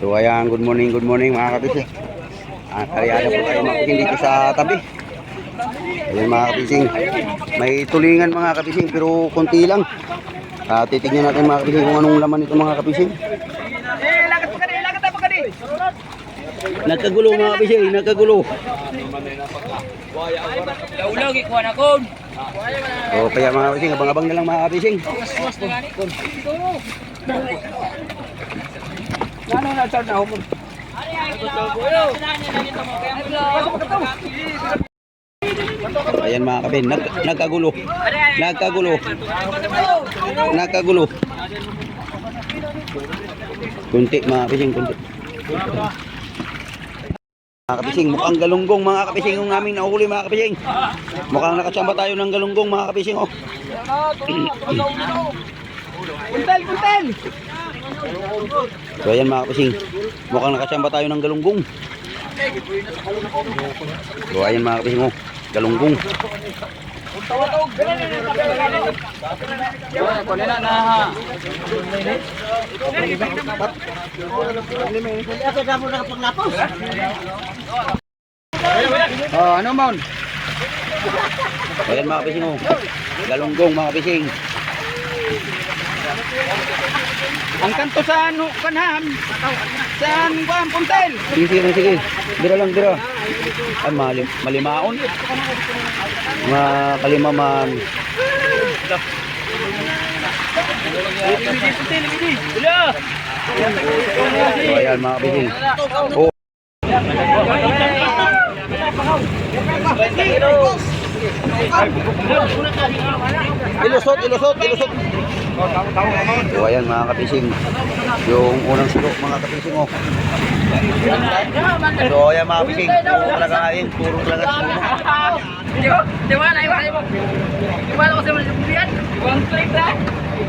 So ayan, good morning, good morning mga kabisi. Ah, karyada po kayo makikin dito sa tabi. Ayan mga kabising. May tulingan mga kabising pero konti lang. Ah, titignan natin mga kabising kung anong laman nito mga kabising. Nagkagulo mga kabising, nagkagulo. Ulog, ikuha na kon. So kaya mga kabising, abang-abang na lang mga kabising. Ano na sa na? So, ayan mga kabin, nag, nagkagulo. Nagkagulo. Nagkagulo. Kunti mga kabising, kunti. Mga kabising, mukhang galunggong mga kabising yung aming nahuli mga kabising. Mukhang nakatsamba tayo ng galunggong mga kabising oh. Kuntel, kuntel! So ayan mga kabising, mukhang nakatsamba tayo ng galunggong. So ayan mga kabising oh, galunggong. Kunin na na ha. Oh, ano mon? Ayan mga kabising oh, galunggong mga kabising. Ang kanto sa ano, kanham. Saan ba ang puntel? Sige, sige, sige. Dira lang, dira. Ay, malim, malimaon. Mga kalimaman. Wala! So, ayan mga kabising. Oh, ilusot, ilusot, ilusot. So, ayan mga kabising. Yung unang silo, mga kabising oh. So, ayan mga kabising. Puro talaga ngayon. Puro talaga sumo. Di ba? Di ba? Ba? Di ba? ako sa mga bubian? One plate na?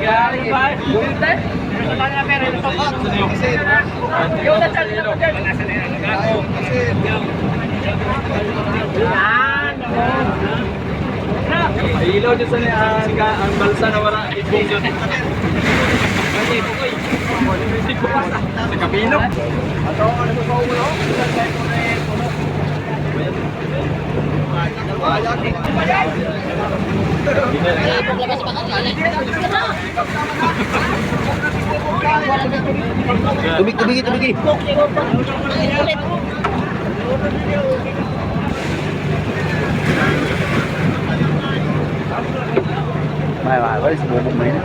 Gari ba? Bubian? Wala na ito. Yung nasa nila ko dyan. Ilaw dyan sa niyan, ka- ang balsa na wala ibong dyan. Sa kapino. Tubig, tubig, tubig. May mga wala sa bubog mo yun.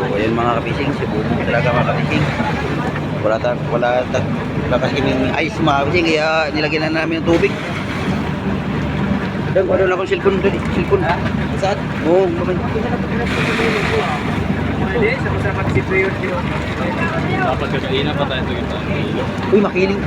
So, ayan mga kapising, si talaga mga kapising. Wala ta, wala ta, wala kasi kaming ice mga kapising, kaya nilagyan na namin ng tubig. Dag, wala na akong cellphone doon, eh. cellphone. Saan? Oo, mamay. Hindi, sama-sama si Priyo. Dapat kasalina pa tayo ito. Uy, makiling.